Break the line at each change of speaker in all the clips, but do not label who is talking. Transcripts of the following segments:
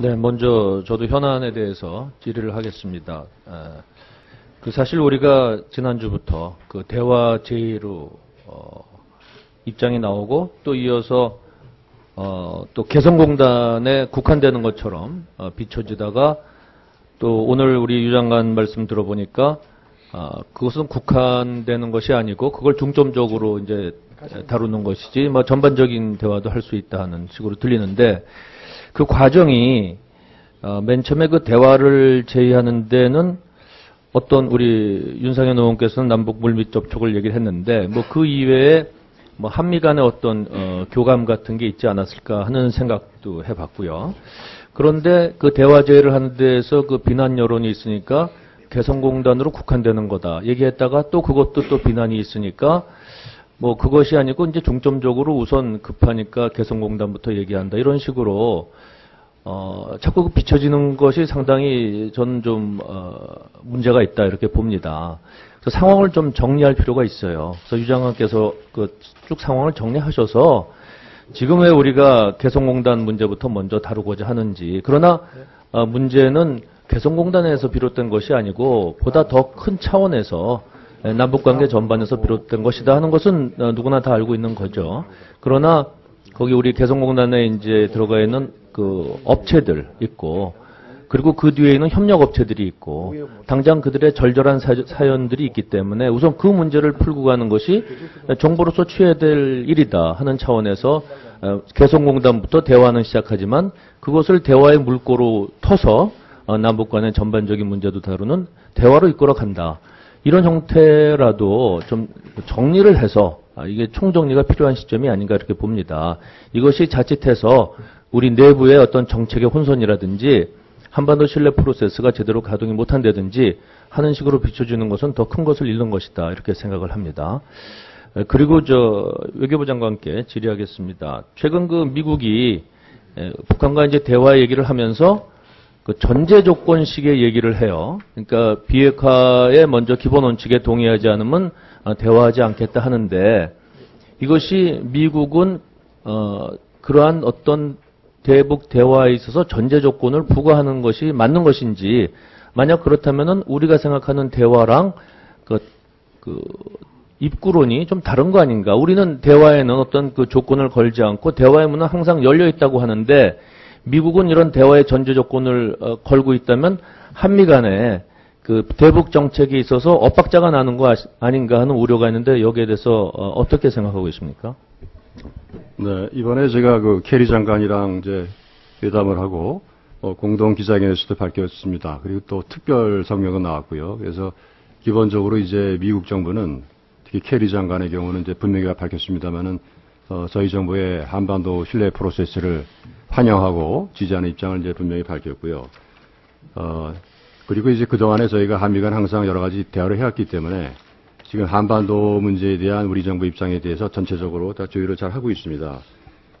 네, 먼저 저도 현안에 대해서 질의를 하겠습니다. 에, 그 사실 우리가 지난주부터 그 대화 제의로 어, 입장이 나오고 또 이어서 어, 또 개성공단에 국한되는 것처럼 어, 비춰지다가 또 오늘 우리 유 장관 말씀 들어보니까 아, 그것은 국한되는 것이 아니고 그걸 중점적으로 이제 다루는 것이지 뭐 전반적인 대화도 할 수 있다 하는 식으로 들리는데 그 과정이 어, 맨 처음에 그 대화를 제의하는 데는 어떤 우리 윤상현 의원께서는 남북 물밑 접촉을 얘기를 했는데 뭐 그 이외에 뭐 한미 간의 어떤 어, 교감 같은 게 있지 않았을까 하는 생각도 해봤고요. 그런데 그 대화 제의를 하는 데에서 그 비난 여론이 있으니까 개성공단으로 국한되는 거다 얘기했다가 또 그것도 또 비난이 있으니까 뭐 그것이 아니고 이제 중점적으로 우선 급하니까 개성공단부터 얘기한다 이런 식으로 어 자꾸 그 비춰지는 것이 상당히 저는 좀 어, 문제가 있다 이렇게 봅니다. 그래서 상황을 좀 정리할 필요가 있어요. 그래서 유 장관께서 그 쭉 상황을 정리하셔서 지금 왜 우리가 개성공단 문제부터 먼저 다루고자 하는지 그러나 어, 문제는 개성공단에서 비롯된 것이 아니고 보다 더 큰 차원에서 남북관계 전반에서 비롯된 것이다 하는 것은 어, 누구나 다 알고 있는 거죠. 그러나 거기 우리 개성공단에 이제 들어가 있는 그 업체들 있고 그리고 그 뒤에 있는 협력업체들이 있고 당장 그들의 절절한 사, 연들이 있기 때문에 우선 그 문제를 풀고 가는 것이 정부로서 취해야 될 일이다 하는 차원에서 어, 개성공단부터 대화는 시작하지만 그것을 대화의 물꼬로 터서 어, 남북 간의 전반적인 문제도 다루는 대화로 이끌어 간다. 이런 형태라도 좀 정리를 해서 아, 이게 총정리가 필요한 시점이 아닌가 이렇게 봅니다. 이것이 자칫해서 우리 내부의 어떤 정책의 혼선이라든지 한반도 신뢰 프로세스가 제대로 가동이 못한다든지 하는 식으로 비춰주는 것은 더 큰 것을 잃는 것이다 이렇게 생각을 합니다. 그리고 저 외교부 장관께 질의하겠습니다. 최근 그 미국이 북한과 이제 대화 얘기를 하면서 그 전제 조건식의 얘기를 해요. 그러니까 비핵화에 먼저 기본 원칙에 동의하지 않으면 어, 대화하지 않겠다 하는데 이것이 미국은 어 그러한 어떤 대북 대화에 있어서 전제 조건을 부과하는 것이 맞는 것인지 만약 그렇다면은 우리가 생각하는 대화랑 그, 그 입구론이 좀 다른 거 아닌가? 우리는 대화에는 어떤 그 조건을 걸지 않고 대화의 문은 항상 열려 있다고 하는데 미국은 이런 대화의 전제 조건을 어, 걸고 있다면 한미 간에 그 대북 정책에 있어서 엇박자가 나는 거 아닌가 하는 우려가 있는데 여기에 대해서 어, 떻게 생각하고 있습니까?
네, 이번에 제가 그 캐리 장관이랑 이제 회담을 하고 어, 공동 기자회견에서도 밝혔습니다. 그리고 또 특별 성명도 나왔고요. 그래서 기본적으로 이제 미국 정부는 특히 캐리 장관의 경우는 이제 분명히 밝혔습니다만은 어, 저희 정부의 한반도 신뢰 프로세스를 환영하고 지지하는 입장을 이제 분명히 밝혔고요. 어, 그리고 이제 그동안에 저희가 한미 간 항상 여러 가지 대화를 해왔기 때문에 지금 한반도 문제에 대한 우리 정부 입장에 대해서 전체적으로 다 조율을 잘 하고 있습니다.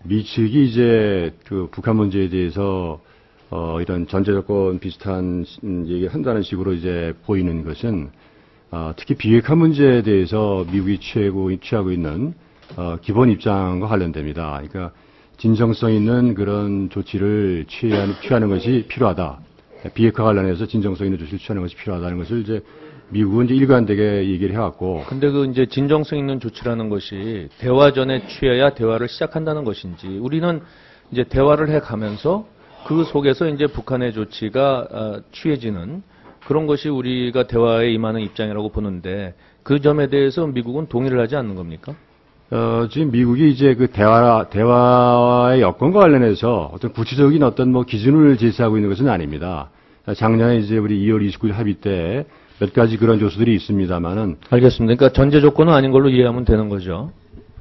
미 측이 이제 그 북한 문제에 대해서 어, 이런 전제 조건 비슷한 얘기를 한다는 식으로 이제 보이는 것은 어, 특히 비핵화 문제에 대해서 미국이 취하고, 취하고 있는 어, 기본 입장과 관련됩니다. 그러니까 진정성 있는 그런 조치를 취하는, 취하는 것이 필요하다. 비핵화 관련해서 진정성 있는 조치를 취하는 것이 필요하다는 것을 이제 미국은 이제 일관되게 얘기를 해왔고.
근데 그 이제 진정성 있는 조치라는 것이 대화 전에 취해야 대화를 시작한다는 것인지 우리는 이제 대화를 해 가면서 그 속에서 이제 북한의 조치가 어, 취해지는 그런 것이 우리가 대화에 임하는 입장이라고 보는데 그 점에 대해서 미국은 동의를 하지 않는 겁니까?
어, 지금 미국이 이제 그 대화, 대화의 여건과 관련해서 어떤 구체적인 어떤 뭐 기준을 제시하고 있는 것은 아닙니다. 작년에 이제 우리 2월 29일 합의 때 몇 가지 그런 조수들이 있습니다만은.
알겠습니다. 그러니까 전제 조건은 아닌 걸로 이해하면 되는 거죠.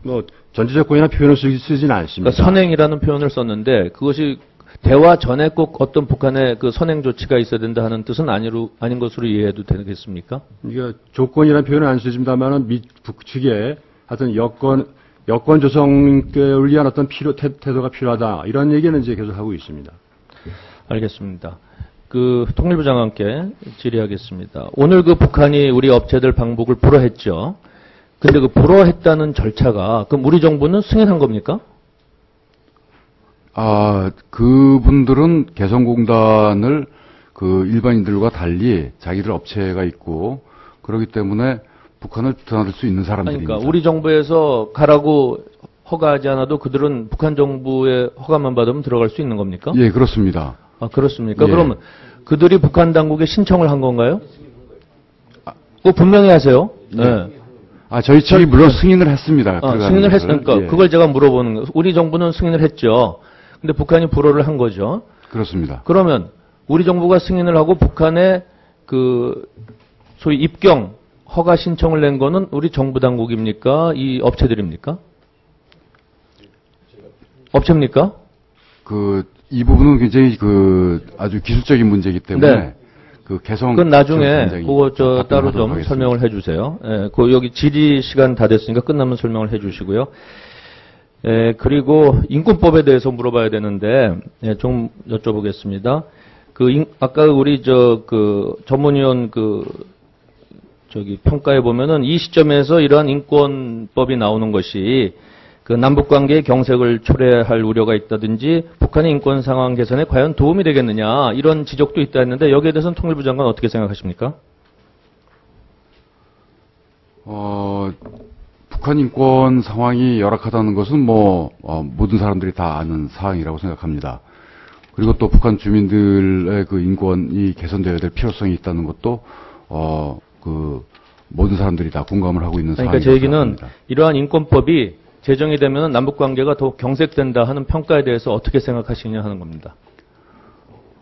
뭐, 전제 조건이나 표현을 쓰, 쓰진 않습니다.
그러니까 선행이라는 표현을 썼는데 그것이 대화 전에 꼭 어떤 북한의 그 선행 조치가 있어야 된다 하는 뜻은 아니로, 아닌 것으로 이해해도 되겠습니까?
그러니까 조건이라는 표현은 안 쓰집니다만은 미, 북 측에 하여튼 여건, 여건 조성을 위한 어떤 필요, 태, 태도가 필요하다. 이런 얘기는 이제 계속 하고 있습니다.
알겠습니다. 그 통일부 장관께 질의하겠습니다. 오늘 그 북한이 우리 업체들 방북을 불허했죠. 근데 그 불허했다는 절차가 그럼 우리 정부는 승인한 겁니까?
아, 그분들은 개성공단을 그 일반인들과 달리 자기들 업체가 있고 그렇기 때문에 북한을 드나들 수 있는 사람들입니다.
그러니까 우리 정부에서 가라고 허가하지 않아도 그들은 북한 정부의 허가만 받으면 들어갈 수 있는 겁니까?
예, 그렇습니다.
아, 그렇습니까?
예.
그러면 그들이 북한 당국에 신청을 한 건가요? 그거 분명히 하세요. 네.
아, 저희 측이 물론 승인을 했습니다.
아, 승인을. 했으니까
예,
그걸 제가 물어보는 거예요. 우리 정부는 승인을 했죠. 근데 북한이 불허를 한 거죠.
그렇습니다.
그러면 우리 정부가 승인을 하고 북한에 그 소위 입경 허가 신청을 낸 거는 우리 정부 당국입니까? 이 업체들입니까? 업체입니까?
그, 이 부분은 굉장히 그 아주 기술적인 문제이기 때문에
네.
그 개성.
그건 나중에 그거 저 따로 좀
하겠습니다.
설명을 해주세요. 예, 그 여기 질의 시간 다 됐으니까 끝나면 설명을 해주시고요. 예, 그리고 인권법에 대해서 물어봐야 되는데 예, 좀 여쭤보겠습니다. 그 인- 아까 우리 저 그 전문위원 그 저기 평가해 보면은 이 시점에서 이러한 인권법이 나오는 것이 그 남북 관계의 경색을 초래할 우려가 있다든지 북한의 인권 상황 개선에 과연 도움이 되겠느냐 이런 지적도 있다 했는데 여기에 대해서는 통일부 장관 어떻게 생각하십니까?
어, 북한 인권 상황이 열악하다는 것은 뭐 어, 모든 사람들이 다 아는 사항이라고 생각합니다. 그리고 또 북한 주민들의 그 인권이 개선되어야 될 필요성이 있다는 것도 어, 그 모든 사람들이 다 공감을 하고 있는
그러니까
사항이라고
제 얘기는
생각합니다.
이러한 인권법이 제정이 되면 남북 관계가 더욱 경색된다 하는 평가에 대해서 어떻게 생각하시냐 하는 겁니다.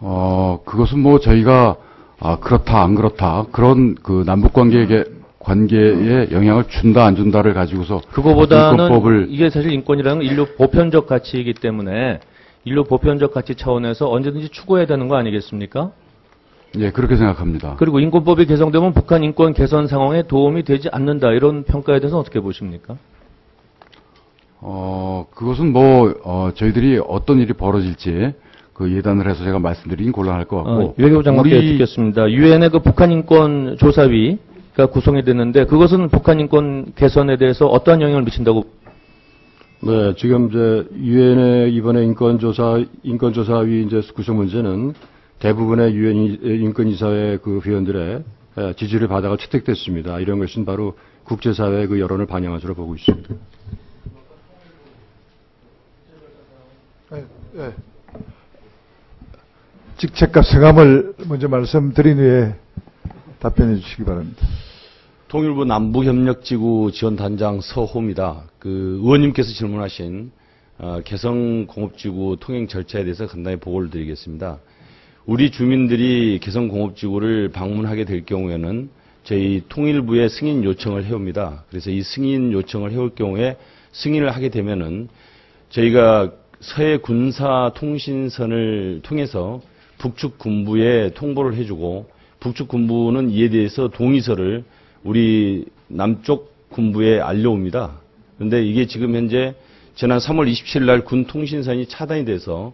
어, 그것은 뭐 저희가 아, 그렇다 안 그렇다 그런 그 남북 관계에 관계에 영향을 준다 안 준다를 가지고서
그거보다는
인권법을
이게 사실 인권이라는 건 인류 보편적 가치이기 때문에 인류 보편적 가치 차원에서 언제든지 추구해야 되는 거 아니겠습니까?
예 그렇게 생각합니다.
그리고 인권법이 개정되면 북한 인권 개선 상황에 도움이 되지 않는다 이런 평가에 대해서 어떻게 보십니까?
어, 그것은 뭐, 어, 저희들이 어떤 일이 벌어질지, 그 예단을 해서 제가 말씀드리긴 곤란할 것 같고.
어, 외교부 장관께
우리-
듣겠습니다. 유엔의 그 북한 인권 조사위가 구성이 됐는데 그것은 북한 인권 개선에 대해서 어떠한 영향을 미친다고
네, 지금 이제, 유엔의 이번에 인권 조사, 인권 조사위 이제 구성 문제는 대부분의 유엔 인권이사회 그 회원들의 예, 지지를 받아가 채택됐습니다. 이런 것은 바로 국제사회의 그 여론을 반영한 줄로 보고 있습니다.
예, 예. 직책과 성함을 먼저 말씀드린 후에 답변해 주시기 바랍니다.
통일부 남부협력지구 지원단장 서호입니다. 그 의원님께서 질문하신 어, 개성공업지구 통행 절차에 대해서 간단히 보고를 드리겠습니다. 우리 주민들이 개성공업지구를 방문하게 될 경우에는 저희 통일부에 승인 요청을 해옵니다. 그래서 이 승인 요청을 해올 경우에 승인을 하게 되면은 저희가 서해 군사 통신선을 통해서 북측 군부에 통보를 해주고 북측 군부는 이에 대해서 동의서를 우리 남쪽 군부에 알려옵니다. 그런데 이게 지금 현재 지난 3월 27일 날 군 통신선이 차단이 돼서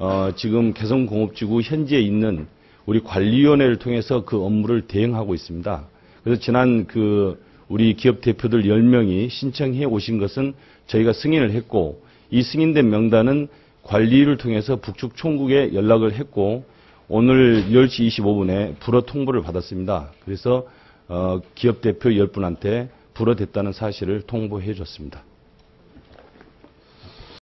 어, 지금 개성공업지구 현지에 있는 우리 관리위원회를 통해서 그 업무를 대행하고 있습니다. 그래서 지난 그 우리 기업 대표들 10명이 신청해 오신 것은 저희가 승인을 했고 이 승인된 명단은 관리를 통해서 북측 총국에 연락을 했고 오늘 10시 25분에 불어 통보를 받았습니다. 그래서 어, 기업 대표 10분한테 불어됐다는 사실을 통보해 줬습니다.